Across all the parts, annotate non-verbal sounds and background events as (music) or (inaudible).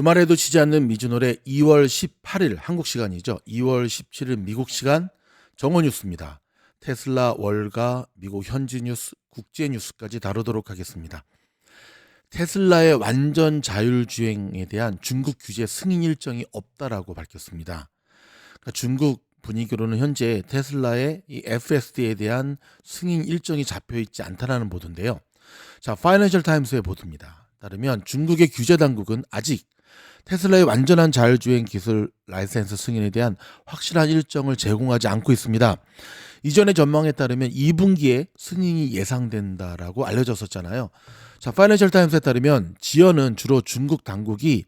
주말에도 쉬지 않는 미주노래 2월 18일 한국 시간이죠. 2월 17일 미국 시간 정오 뉴스입니다. 테슬라 월가 미국 현지 뉴스, 국제 뉴스까지 다루도록 하겠습니다. 테슬라의 완전 자율 주행에 대한 중국 규제 승인 일정이 없다라고 밝혔습니다. 그러니까 중국 분위기로는 현재 테슬라의 이 FSD에 대한 승인 일정이 잡혀 있지 않다라는 보도인데요. 자, 파이낸셜 타임스의 보도입니다. 따르면 중국의 규제 당국은 아직 테슬라의 완전한 자율주행 기술 라이센스 승인에 대한 확실한 일정을 제공하지 않고 있습니다. 이전의 전망에 따르면 2분기에 승인이 예상된다라고 알려졌었잖아요. 자, 파이낸셜 타임스에 따르면 지연은 주로 중국 당국이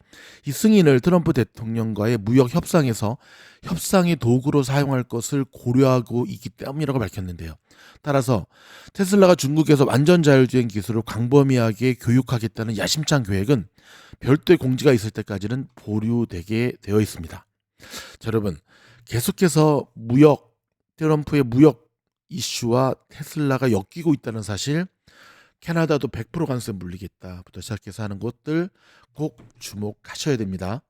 이 승인을 트럼프 대통령과의 무역 협상에서 협상의 도구로 사용할 것을 고려하고 있기 때문이라고 밝혔는데요. 따라서 테슬라가 중국에서 완전 자율주행 기술을 광범위하게 교육하겠다는 야심찬 계획은 별도의 공지가 있을 때까지는 보류되게 되어 있습니다. 자, 여러분 계속해서 무역 트럼프의 무역 이슈와 테슬라가 엮이고 있다는 사실 캐나다도 100% 관세 물리겠다부터 시작해서 하는 것들 꼭 주목하셔야 됩니다.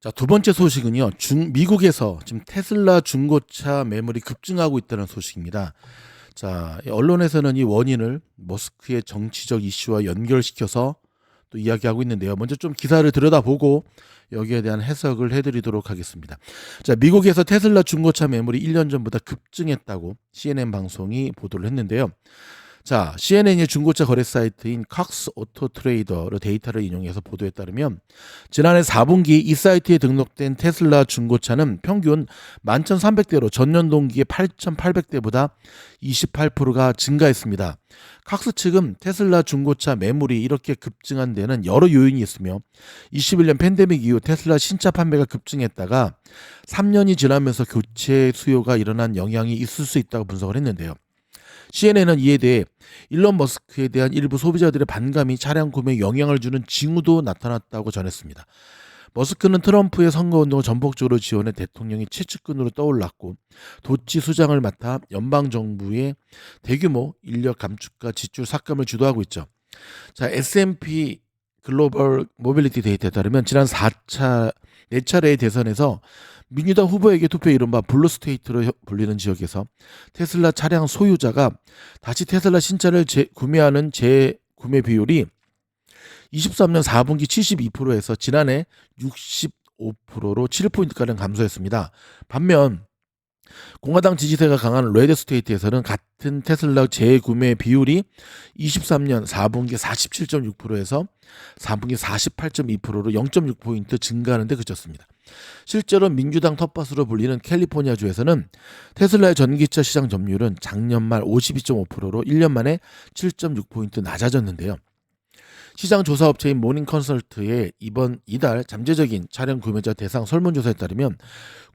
자, 두 번째 소식은요. 중, 미국에서 지금 테슬라 중고차 매물이 급증하고 있다는 소식입니다. 자, 언론에서는 이 원인을 머스크의 정치적 이슈와 연결시켜서 또 이야기하고 있는데요. 먼저 좀 기사를 들여다보고 여기에 대한 해석을 해드리도록 하겠습니다. 자, 미국에서 테슬라 중고차 매물이 1년 전보다 급증했다고 CNN 방송이 보도를 했는데요. 자, CNN의 중고차 거래 사이트인 칵스 오토 트레이더로 데이터를 인용해서 보도에 따르면 지난해 4분기 이 사이트에 등록된 테슬라 중고차는 평균 11,300대로 전년 동기의 8,800대보다 28%가 증가했습니다. 칵스 측은 테슬라 중고차 매물이 이렇게 급증한 데는 여러 요인이 있으며 21년 팬데믹 이후 테슬라 신차 판매가 급증했다가 3년이 지나면서 교체 수요가 일어난 영향이 있을 수 있다고 분석을 했는데요. CNN은 이에 대해 일론 머스크에 대한 일부 소비자들의 반감이 차량 구매에 영향을 주는 징후도 나타났다고 전했습니다. 머스크는 트럼프의 선거운동을 전폭적으로 지원해 대통령이 최측근으로 떠올랐고 도치 수장을 맡아 연방 정부의 대규모 인력 감축과 지출 삭감을 주도하고 있죠. 자, S&P 글로벌 모빌리티 데이터에 따르면 지난 4차 4차례의 대선에서 민주당 후보에게 투표 이른바 블루스테이트로 불리는 지역에서 테슬라 차량 소유자가 다시 테슬라 신차를 재, 구매하는 재구매 비율이 23년 4분기 72%에서 지난해 65%로 7포인트가량 감소했습니다. 반면 공화당 지지세가 강한 레드 스테이트에서는 같은 테슬라 재구매 비율이 23년 4분기 47.6%에서 4분기 48.2%로 0.6포인트 증가하는 데 그쳤습니다. 실제로 민주당 텃밭으로 불리는 캘리포니아주에서는 테슬라의 전기차 시장 점유율은 작년 말 52.5%로 1년 만에 7.6포인트 낮아졌는데요. 시장 조사 업체인 모닝 컨설트의 이번 이달 잠재적인 차량 구매자 대상 설문조사에 따르면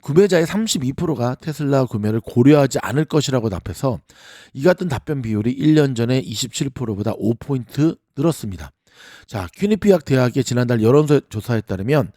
구매자의 32%가 테슬라 구매를 고려하지 않을 것이라고 답해서 이 같은 답변 비율이 1년 전에 27%보다 5포인트 늘었습니다. 자, 퀴니피악 대학의 지난달 여론조사에 따르면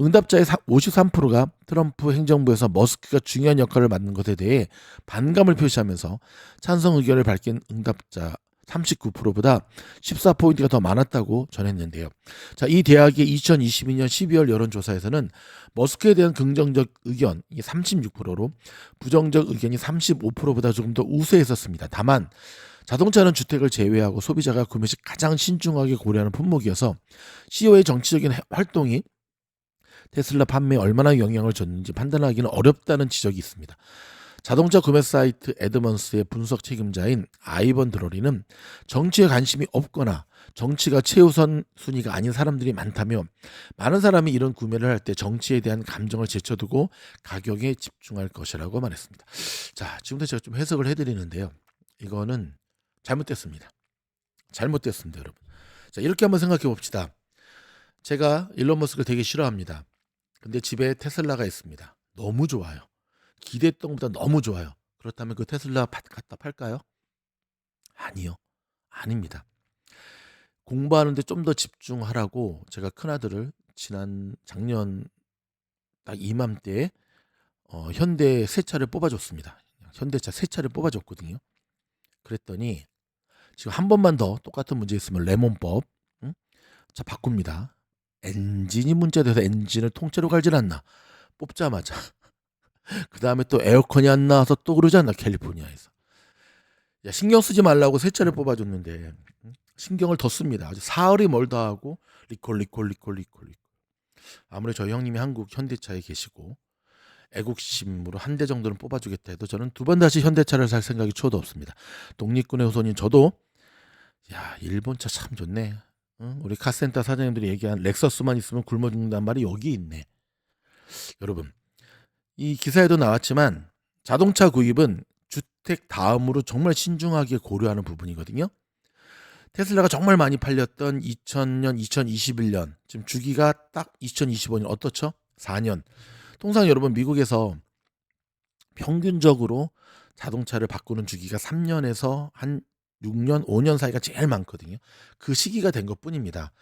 응답자의 53%가 트럼프 행정부에서 머스크가 중요한 역할을 맡는 것에 대해 반감을 표시하면서 찬성 의견을 밝힌 응답자 39%보다 14포인트가 더 많았다고 전했는데요. 자, 이 대학의 2022년 12월 여론조사에서는 머스크에 대한 긍정적 의견이 36%로 부정적 의견이 35%보다 조금 더 우세했었습니다. 다만 자동차는 주택을 제외하고 소비자가 구매 시 가장 신중하게 고려하는 품목이어서 CEO의 정치적인 활동이 테슬라 판매에 얼마나 영향을 줬는지 판단하기는 어렵다는 지적이 있습니다. 자동차 구매 사이트 에드먼스의 분석 책임자인 아이번 드로리는 정치에 관심이 없거나 정치가 최우선 순위가 아닌 사람들이 많다며 많은 사람이 이런 구매를 할 때 정치에 대한 감정을 제쳐두고 가격에 집중할 것이라고 말했습니다. 자, 지금부터 제가 좀 해석을 해드리는데요. 이거는 잘못됐습니다. 잘못됐습니다, 여러분. 자, 이렇게 한번 생각해 봅시다. 제가 일론 머스크를 되게 싫어합니다. 근데 집에 테슬라가 있습니다. 너무 좋아요. 기대했던 것보다 너무 좋아요. 그렇다면 그 테슬라 갖다 팔까요? 아니요. 아닙니다. 공부하는데 좀 더 집중하라고 제가 큰아들을 지난 작년 딱 이맘때에 어, 현대 새 차를 뽑아줬습니다. 현대차 새 차를 뽑아줬거든요. 그랬더니 지금 한 번만 더 똑같은 문제 있으면 레몬법 응? 자 바꿉니다. 엔진이 문제돼서 엔진을 통째로 갈질 않나. 뽑자마자. (laughs) 그 다음에 또 에어컨이 안 나와서 또 그러지 않나 캘리포니아에서. 야 신경 쓰지 말라고 세 차를 뽑아줬는데 신경을 더 씁니다. 아주 사흘이 멀다 하고 리콜 리콜 리콜 리콜 리콜. 아무래도 저희 형님이 한국 현대차에 계시고 애국심으로 한 대 정도는 뽑아주겠다 해도 저는 두 번 다시 현대차를 살 생각이 초도 없습니다. 독립군의 후손인 저도 야 일본차 참 좋네 응? 우리 카센터 사장님들이 얘기한 렉서스만 있으면 굶어 죽는단 말이 여기 있네 여러분 이 기사에도 나왔지만 자동차 구입은 주택 다음으로 정말 신중하게 고려하는 부분이거든요. 테슬라가 정말 많이 팔렸던 2000년, 2021년 지금 주기가 딱 2025년 어떻죠? 4년. 통상 여러분 미국에서 평균적으로 자동차를 바꾸는 주기가 3년에서 한 6년, 5년 사이가 제일 많거든요. 그 시기가 된 것 뿐입니다.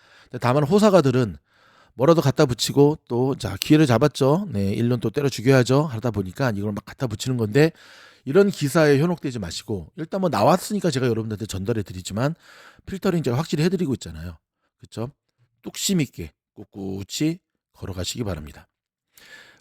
다만 호사가들은 뭐라도 갖다 붙이고 또 자 기회를 잡았죠. 네, 1년 또 때려 죽여야죠. 하다 보니까 이걸 막 갖다 붙이는 건데 이런 기사에 현혹되지 마시고 일단 뭐 나왔으니까 제가 여러분들한테 전달해 드리지만 필터링 제가 확실히 해드리고 있잖아요. 그렇죠? 뚝심 있게 꿋꿋이 걸어가시기 바랍니다.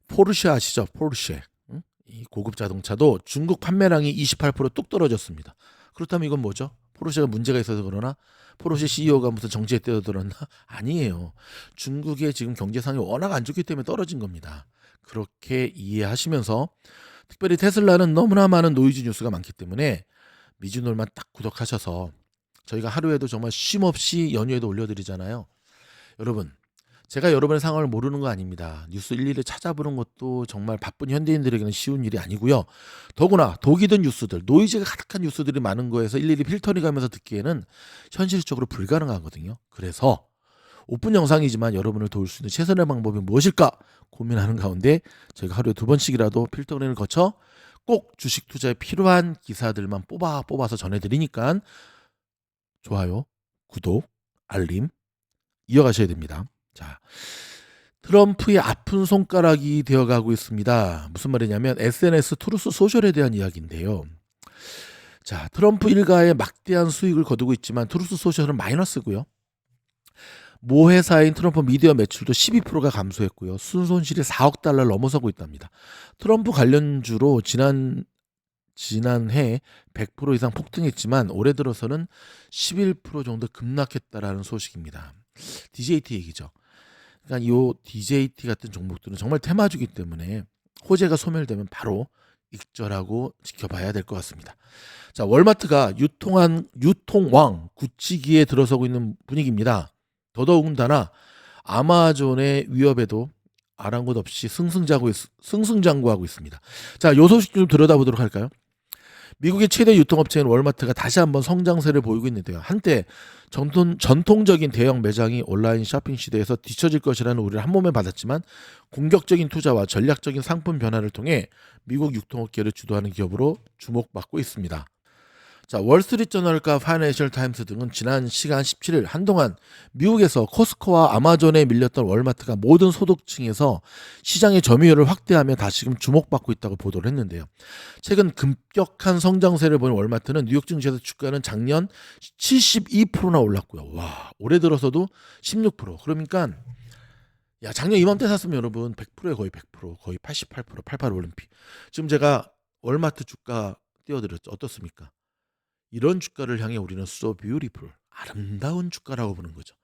포르쉐 아시죠? 포르쉐. 응? 이 고급 자동차도 중국 판매량이 28%뚝 떨어졌습니다. 그렇다면 이건 뭐죠? 포르쉐가 문제가 있어서 그러나 포르쉐 CEO가 무슨 정치에 뛰어들었나? (laughs) 아니에요. 중국의 지금 경제상이 워낙 안 좋기 때문에 떨어진 겁니다. 그렇게 이해하시면서 특별히 테슬라는 너무나 많은 노이즈 뉴스가 많기 때문에 미주놀만 딱 구독하셔서 저희가 하루에도 정말 쉼 없이 연휴에도 올려드리잖아요. 여러분 제가 여러분의 상황을 모르는 거 아닙니다. 뉴스 일일이 찾아보는 것도 정말 바쁜 현대인들에게는 쉬운 일이 아니고요. 더구나 독이 든 뉴스들, 노이즈가 가득한 뉴스들이 많은 거에서 일일이 필터링 하면서 듣기에는 현실적으로 불가능하거든요. 그래서 오픈 영상이지만 여러분을 도울 수 있는 최선의 방법이 무엇일까 고민하는 가운데 저희가 하루에 두 번씩이라도 필터링을 거쳐 꼭 주식 투자에 필요한 기사들만 뽑아 뽑아서 전해드리니까 좋아요, 구독, 알림 이어가셔야 됩니다. 자, 트럼프의 아픈 손가락이 되어가고 있습니다. 무슨 말이냐면 SNS 트루스 소셜에 대한 이야기인데요. 자, 트럼프 일가의 막대한 수익을 거두고 있지만 트루스 소셜은 마이너스고요. 모 회사인 트럼프 미디어 매출도 12%가 감소했고요. 순손실이 4억 달러를 넘어서고 있답니다. 트럼프 관련주로 지난 지난해 100% 이상 폭등했지만 올해 들어서는 11% 정도 급락했다라는 소식입니다. DJT 얘기죠. 그러니까 요 DJT 같은 종목들은 정말 테마주기 때문에 호재가 소멸되면 바로 익절하고 지켜봐야 될 것 같습니다. 자, 월마트가 유통한 유통왕 굳히기에 들어서고 있는 분위기입니다. 더더군다나 아마존의 위협에도 아랑곳 없이 승승장구 승승장구하고 있습니다. 자, 요 소식 좀 들여다보도록 할까요? 미국의 최대 유통업체인 월마트가 다시 한번 성장세를 보이고 있는데요. 한때 전통, 전통적인 대형 매장이 온라인 쇼핑 시대에서 뒤처질 것이라는 우려를 한 몸에 받았지만 공격적인 투자와 전략적인 상품 변화를 통해 미국 유통업계를 주도하는 기업으로 주목받고 있습니다. 자, 월스트리트저널과 파이낸셜 타임스 등은 지난 시간 17일 한동안 미국에서 코스코와 아마존에 밀렸던 월마트가 모든 소득층에서 시장의 점유율을 확대하며 다시금 주목받고 있다고 보도를 했는데요. 최근 급격한 성장세를 보인 월마트는 뉴욕 증시에서 주가는 작년 72%나 올랐고요. 와, 올해 들어서도 16%. 그러니까 야, 작년 이맘때 샀으면 여러분 100%에 거의 100%, 거의 88%, 88 올림픽. 지금 제가 월마트 주가 띄워드렸죠. 어떻습니까? 이런 주가를 향해 우리는 so beautiful 아름다운 주가라고 보는 거죠.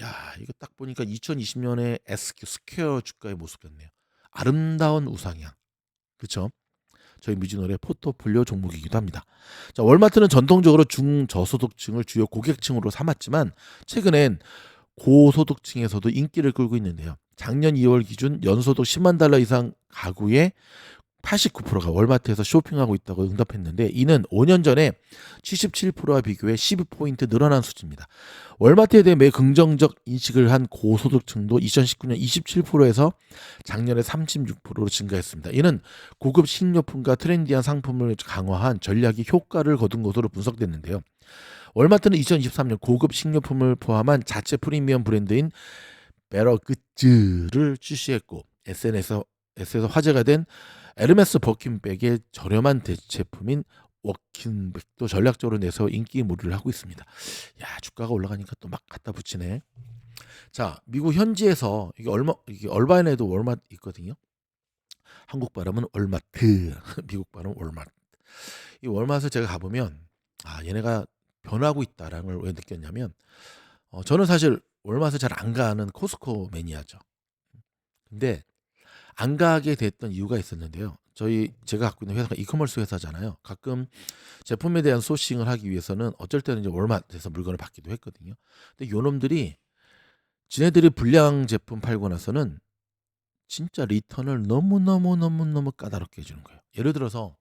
야 이거 딱 보니까 2020년에 SQ 스퀘어 주가의 모습 같네요. 아름다운 우상향. 그렇죠? 저희 미주노래 포토폴리오 종목이기도 합니다. 자, 월마트는 전통적으로 중저소득층을 주요 고객층으로 삼았지만 최근엔 고소득층에서도 인기를 끌고 있는데요. 작년 2월 기준 연소득 10만 달러 이상 가구의 89%가 월마트에서 쇼핑하고 있다고 응답했는데 이는 5년 전에 77%와 비교해 12포인트 늘어난 수치입니다. 월마트에 대해 매 긍정적 인식을 한 고소득층도 2019년 27%에서 작년에 36%로 증가했습니다. 이는 고급 식료품과 트렌디한 상품을 강화한 전략이 효과를 거둔 것으로 분석됐는데요. 월마트는 2023년 고급 식료품을 포함한 자체 프리미엄 브랜드인 베러그즈를 출시했고 SNS에서 화제가 된 에르메스 버킨백의 저렴한 제품인 워킨백도 전략적으로 내서 인기 무리를 하고 있습니다. 야 주가가 올라가니까 또 막 갖다 붙이네. 자, 미국 현지에서 이게 얼마 이게 얼바인에도 월마트 있거든요. 한국 발음은 월마트, (laughs) 미국 발음 월마트. 이 월마트에 제가 가보면 아 얘네가 변하고 있다라는 걸 왜 느꼈냐면 어, 저는 사실 월마트 잘 안 가는 코스코 매니아죠. 근데 안 가게 됐던 이유가 있었는데요. 저희 제가 갖고 있는 회사가 이커머스 회사잖아요. 가끔 제품에 대한 소싱을 하기 위해서는 어쩔 때는 이제 월마트에서 물건을 받기도 했거든요. 근데 요놈들이 지네들이 불량 제품 팔고 나서는 진짜 리턴을 너무너무너무너무 까다롭게 해주는 거예요. 예를 들어서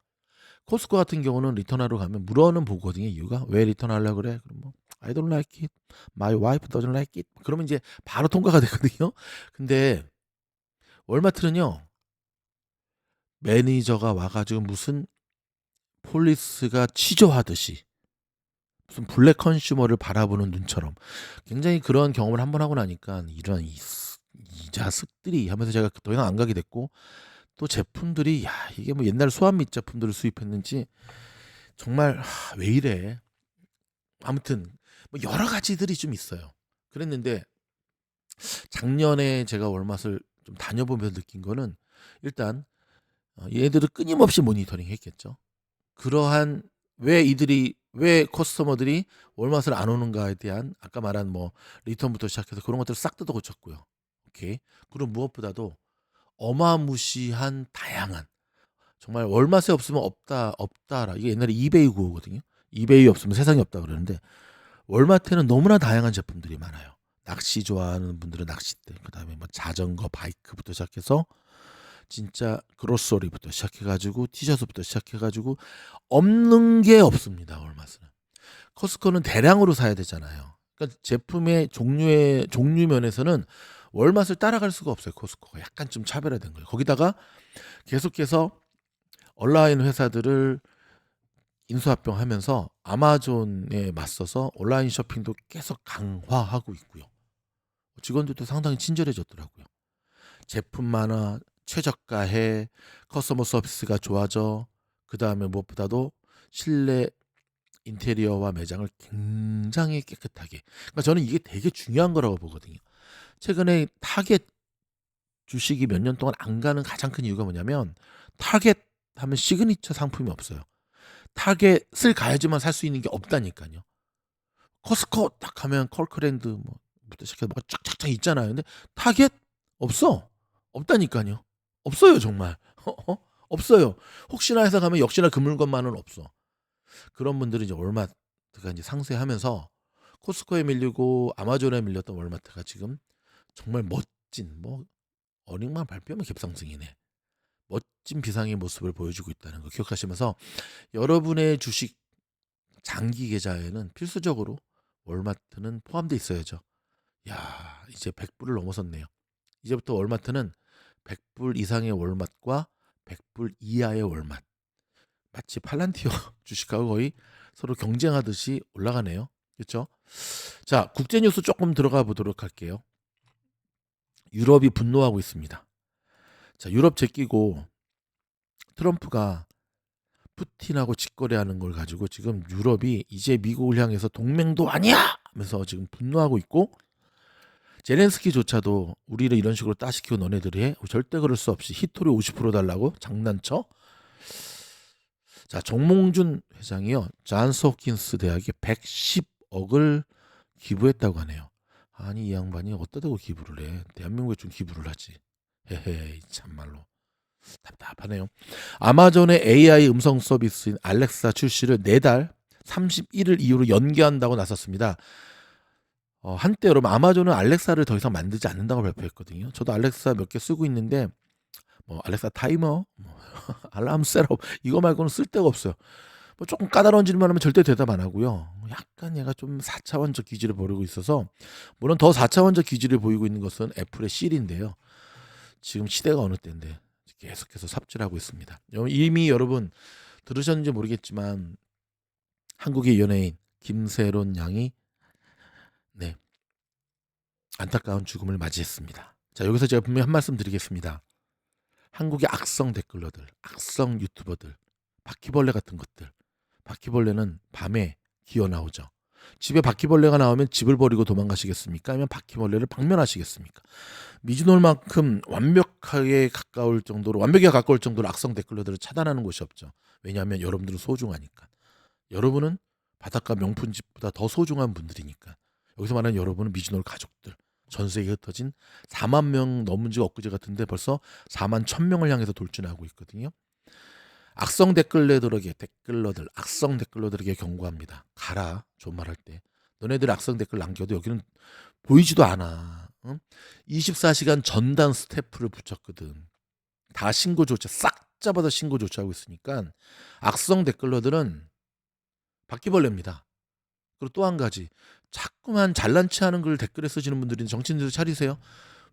코스코 같은 경우는 리턴하러 가면 물어는 보거든요. 이유가 왜 리턴하려고 그래? 그럼 뭐 I don't like it. My wife doesn't like it. 그러면 이제 바로 통과가 되거든요. 근데 월마트는요. 매니저가 와가지고 무슨 폴리스가 취조하듯이 무슨 블랙 컨슈머를 바라보는 눈처럼 굉장히 그런 경험을 한 번 하고 나니까 이런 이, 이 자식들이 하면서 제가 더 이상 안 가게 됐고 또 제품들이 야 이게 뭐 옛날 소환밑 제품들을 수입했는지 정말 하, 왜 이래 아무튼 뭐 여러 가지들이 좀 있어요 그랬는데 작년에 제가 월맛을 좀 다녀보면서 느낀 거는 일단 어, 얘들을 끊임없이 모니터링 했겠죠 그러한 왜 이들이 왜 커스터머들이 월맛을 안 오는가에 대한 아까 말한 뭐 리턴부터 시작해서 그런 것들을 싹 뜯어 고쳤고요. 오케이. 그리고 무엇보다도 어마무시한 다양한 정말 월맛에 없으면 없다 없다라 이게 옛날에 이베이 구호거든요. 이베이 없으면 세상이 없다 그러는데 월마트에는 너무나 다양한 제품들이 많아요. 낚시 좋아하는 분들은 낚싯대, 그다음에 뭐 자전거, 바이크부터 시작해서 진짜 그로소리부터 시작해가지고 티셔츠부터 시작해가지고 없는 게 없습니다. 월마스는 커스코는 대량으로 사야 되잖아요. 그러니까 제품의 종류의 종류 면에서는 월맛을 따라갈 수가 없어요. 코스코가 약간 좀 차별화된 거예요. 거기다가 계속해서 온라인 회사들을 인수합병하면서 아마존에 맞서서 온라인 쇼핑도 계속 강화하고 있고요. 직원들도 상당히 친절해졌더라고요. 제품 만화, 최저가에 커스터머 서비스가 좋아져 그 다음에 무엇보다도 실내 인테리어와 매장을 굉장히 깨끗하게. 그러니까 저는 이게 되게 중요한 거라고 보거든요. 최근에 타겟 주식이 몇 년 동안 안 가는 가장 큰 이유가 뭐냐면 타겟 하면 시그니처 상품이 없어요. 타겟을 가야지만 살 수 있는 게 없다니까요. 커스코 딱 하면 컬크랜드 뭐 부터 시작해서 뭐가 쫙쫙쫙 있잖아요 근데 타겟 없어 없다니까요 없어요 정말 (laughs) 어? 어? 없어요 혹시나 해서 가면 역시나 그 물건만은 없어 그런 분들이 이제 월마트가 이제 상쇄하면서 코스코에 밀리고 아마존에 밀렸던 월마트가 지금 정말 멋진 뭐 어닝만 발표하면 갭상승이네 멋진 비상의 모습을 보여주고 있다는 거 기억하시면서 여러분의 주식 장기 계좌에는 필수적으로 월마트는 포함되어 있어야죠. 야, 이제 100불을 넘어섰네요. 이제부터 월마트는 100불 이상의 월맛과 100불 이하의 월맛. 마치 팔란티어 (laughs) 주식하고 거의 서로 경쟁하듯이 올라가네요. 그렇죠? 자, 국제 뉴스 조금 들어가 보도록 할게요. 유럽이 분노하고 있습니다. 자, 유럽 제끼고 트럼프가 푸틴하고 직거래하는 걸 가지고 지금 유럽이 이제 미국을 향해서 동맹도 아니야 하면서 지금 분노하고 있고 제렌스키조차도 우리를 이런 식으로 따시키고 너네들이 해? 절대 그럴 수 없이 히토리 50% 달라고 장난쳐? 자 정몽준 회장이요 잔스 호킨스 대학에 110억을 기부했다고 하네요. 아니 이 양반이 어디다 대고 기부를 해? 대한민국에 좀 기부를 하지. 헤헤 참말로 답답하네요. 아마존의 AI 음성 서비스인 알렉사 출시를 내달 31일 이후로 연기한다고 나섰습니다. 어, 한때 여러분 아마존은 알렉사를 더 이상 만들지 않는다고 발표했거든요. 저도 알렉사 몇 개 쓰고 있는데 뭐 알렉사 타이머, 뭐 (laughs) 알람 셋업 이거 말고는 쓸 데가 없어요. 뭐 조금 까다로운 질문 하면 절대 대답 안 하고요. 약간 얘가 좀 4차원적 기질을 보이고 있어서 물론 더 4차원적 기질을 보이고 있는 것은 애플의 실인데요. 지금 시대가 어느 때인데 계속해서 삽질하고 있습니다. 이미 여러분 들으셨는지 모르겠지만 한국의 연예인 김세론 양이 네. 안타까운 죽음을 맞이했습니다. 자, 여기서 제가 분명히 한 말씀 드리겠습니다. 한국의 악성 댓글러들, 악성 유튜버들, 바퀴벌레 같은 것들. 바퀴벌레는 밤에 기어 나오죠. 집에 바퀴벌레가 나오면 집을 버리고 도망가시겠습니까? 아니면 바퀴벌레를 방면하시겠습니까? 미즈놀만큼 완벽하게 가까울 정도로 완벽에 가까울 정도로 악성 댓글러들을 차단하는 곳이 없죠. 왜냐하면 여러분들은 소중하니까. 여러분은 바닷가 명품집보다 더 소중한 분들이니까. 여기서 말하는 여러분은 미즈놀 가족들. 전 세계에 흩어진 4만 명 넘은 지 엊그제 같은데 벌써 4만 1000명을 향해서 돌진하고 있거든요. 악성 댓글러들에게 댓글러들 악성 댓글러들에게 경고합니다. 가라. 좋은 말할 때. 너네들 악성 댓글 남겨도 여기는 보이지도 않아. 응? 24시간 전담 스태프를 붙였거든. 다 신고 조치 싹 잡아서 신고 조치하고 있으니까 악성 댓글러들은 바퀴벌레입니다. 그리고 또 한 가지 자꾸만 잘난 체하는 글 댓글에 쓰시는 분들이 정치인들 차리세요.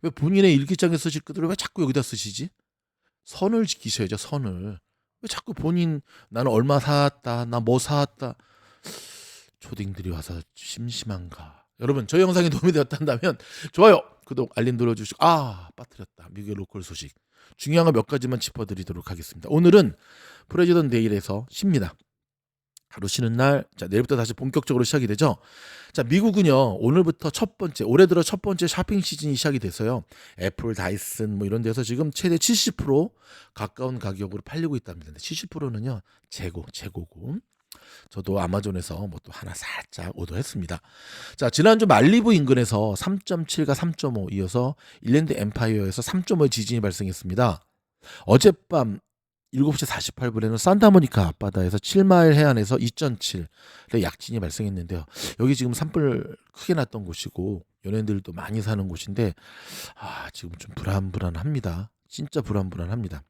왜 본인의 일기장에 쓰실 것들을 왜 자꾸 여기다 쓰시지? 선을 지키셔야죠. 선을. 왜 자꾸 본인 나는 얼마 사왔다 나 뭐 사왔다 초딩들이 와서 심심한가 여러분 저희 영상이 도움이 되었다면 좋아요 구독 알림 눌러주시고 아 빠뜨렸다 미국의 로컬 소식 중요한 거 몇 가지만 짚어드리도록 하겠습니다 오늘은 프레지던 데일에서 쉽니다 하루 쉬는 날, 자 내일부터 다시 본격적으로 시작이 되죠. 자 미국은요 오늘부터 첫 번째 올해 들어 첫 번째 쇼핑 시즌이 시작이 됐어요. 애플, 다이슨 뭐 이런 데서 지금 최대 70% 가까운 가격으로 팔리고 있답니다. 근데 70%는요 재고 재고고. 저도 아마존에서 뭐 또 하나 살짝 오더했습니다. 자 지난주 말리부 인근에서 3.7과 3.5 이어서 일랜드 엠파이어에서 3.5의 지진이 발생했습니다. 어젯밤 7시 48분에는 산타모니카 앞바다에서 7마일 해안에서 2.7의 약진이 발생했는데요. 여기 지금 산불 크게 났던 곳이고 연예인들도 많이 사는 곳인데 아 지금 좀 불안불안합니다. 진짜 불안불안합니다.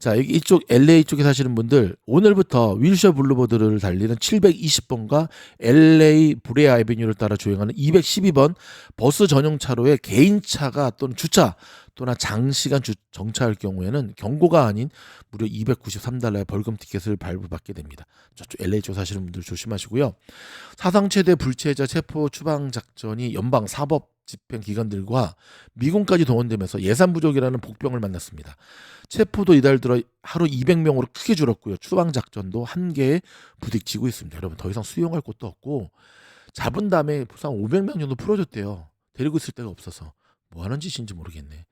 자, 여기 이쪽 LA 쪽에 사시는 분들 오늘부터 윌셔 블루보드를 달리는 720번과 LA 브레아 아베뉴를 따라 주행하는 212번 버스 전용 차로에 개인차가 또는 주차 또나 장시간 주, 정차할 경우에는 경고가 아닌 무려 293달러의 벌금 티켓을 발부받게 됩니다. 저쪽 LA 쪽 사시는 분들 조심하시고요. 사상 최대 불체자 체포 추방 작전이 연방 사법 집행 기관들과 미군까지 동원되면서 예산 부족이라는 복병을 만났습니다. 체포도 이달 들어 하루 200명으로 크게 줄었고요. 추방 작전도 한계에 부딪히고 있습니다. 여러분 더 이상 수용할 곳도 없고 잡은 다음에 부상 500명 정도 풀어줬대요. 데리고 있을 데가 없어서 뭐 하는 짓인지 모르겠네.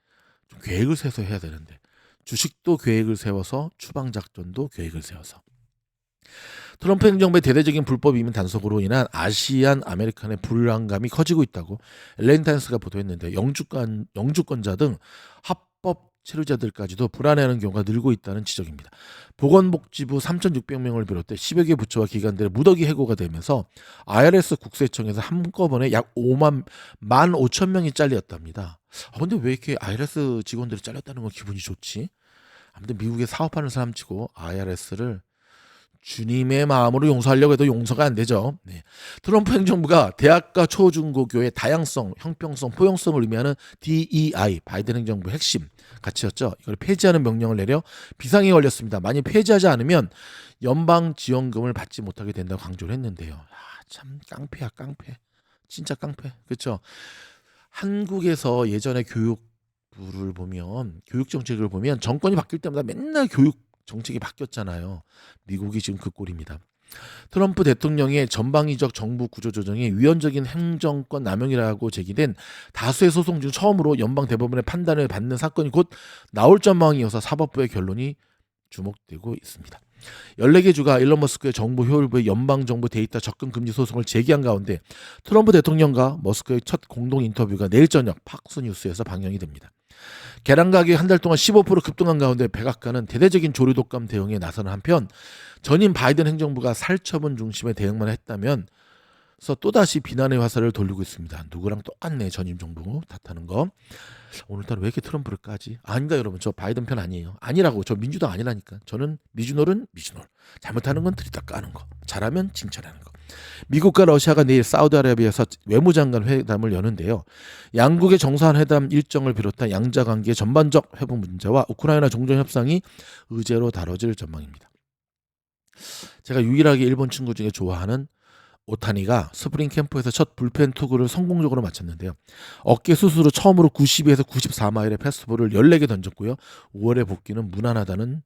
좀 계획을 세서 해야 되는데 주식도 계획을 세워서 추방 작전도 계획을 세워서. 트럼프 행정부의 대대적인 불법 이민 단속으로 인한 아시안 아메리칸의 불안감이 커지고 있다고 엘렌타인스가 보도했는데 영주권 영주권자 등 합법 체류자들까지도 불안해하는 경우가 늘고 있다는 지적입니다. 보건복지부 3,600명을 비롯해 10여 개 부처와 기관들의 무더기 해고가 되면서 IRS 국세청에서 한꺼번에 약 5만 1만 5천 명이 잘렸답니다. 아, 근데 왜 이렇게 IRS 직원들이 잘렸다는 건 기분이 좋지? 아무튼 미국에 사업하는 사람치고 IRS를 주님의 마음으로 용서하려고 해도 용서가 안 되죠. 네. 트럼프 행정부가 대학과 초중고교의 다양성, 형평성, 포용성을 의미하는 DEI 바이든 행정부 핵심 가치였죠. 이걸 폐지하는 명령을 내려 비상이 걸렸습니다. 만약 폐지하지 않으면 연방 지원금을 받지 못하게 된다고 강조를 했는데요. 아, 참 깡패야 깡패. 진짜 깡패. 그렇죠? 한국에서 예전에 교육 부를 보면 교육 정책을 보면 정권이 바뀔 때마다 맨날 교육 정책이 바뀌었잖아요. 미국이 지금 그 꼴입니다. 트럼프 대통령의 전방위적 정부 구조 조정이 위헌적인 행정권 남용이라고 제기된 다수의 소송 중 처음으로 연방 대법원의 판단을 받는 사건이 곧 나올 전망이어서 사법부의 결론이 주목되고 있습니다. 14개 주가 일론 머스크의 정부 효율부의 연방 정부 데이터 접근 금지 소송을 제기한 가운데 트럼프 대통령과 머스크의 첫 공동 인터뷰가 내일 저녁 팍스 뉴스에서 방영이 됩니다. 계란 가격이 한 달 동안 15% 급등한 가운데 백악관은 대대적인 조류 독감 대응에 나서는 한편 전임 바이든 행정부가 살처분 중심의 대응만 했다면 서 또다시 비난의 화살을 돌리고 있습니다. 누구랑 똑같네 전임 정부 탓하는 거. 오늘따라 왜 이렇게 트럼프를 까지? 아니다 여러분 저 바이든 편 아니에요. 아니라고 저 민주당 아니라니까. 저는 미주놀은 미주놀. 잘못하는 건 들이다 까는 거. 잘하면 칭찬하는 거. 미국과 러시아가 내일 사우디아라비아에서 외무장관 회담을 여는데요. 양국의 정상 회담 일정을 비롯한 양자 관계 전반적 회복 문제와 우크라이나 종전 협상이 의제로 다뤄질 전망입니다. 제가 유일하게 일본 친구 중에 좋아하는 오타니가 스프링 캠프에서 첫 불펜 투구를 성공적으로 마쳤는데요. 어깨 수술로 처음으로 92에서 94마일의 패스트볼을 14개 던졌고요. 5월에 복귀는 무난하다는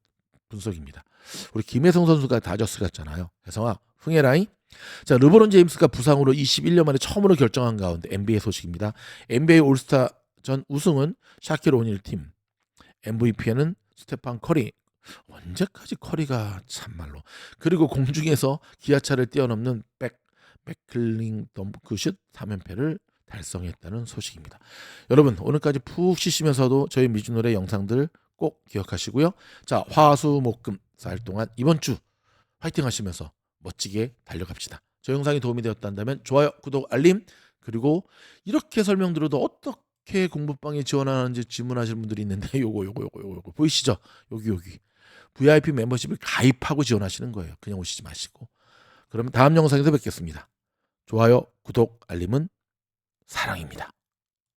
분석입니다. 우리 김혜성 선수가 다저스 갔잖아요. 혜성아 흥해라잉. 자 르브론 제임스가 부상으로 21년 만에 처음으로 결정한 가운데 NBA 소식입니다. NBA 올스타 전 우승은 샤킬 오닐 팀, MVP는 스테판 커리. 언제까지 커리가 참말로 그리고 공중에서 기아차를 뛰어넘는 백 백클링 덤크슛 3연패를 달성했다는 소식입니다. 여러분 오늘까지 푹 쉬시면서도 저희 미주노래 영상들 꼭 기억하시고요. 자 화수목금 쌀 동안 이번 주 화이팅 하시면서 멋지게 달려갑시다. 저 영상이 도움이 되었다면 좋아요, 구독, 알림 그리고 이렇게 설명드려도 어떻게 공부방에 지원하는지 질문하시는 분들이 있는데 (laughs) 요거 요거 요거 요거, 요거 보이시죠? 여기 여기 VIP 멤버십을 가입하고 지원하시는 거예요. 그냥 오시지 마시고. 그러면 다음 영상에서 뵙겠습니다. 좋아요, 구독, 알림은 사랑입니다.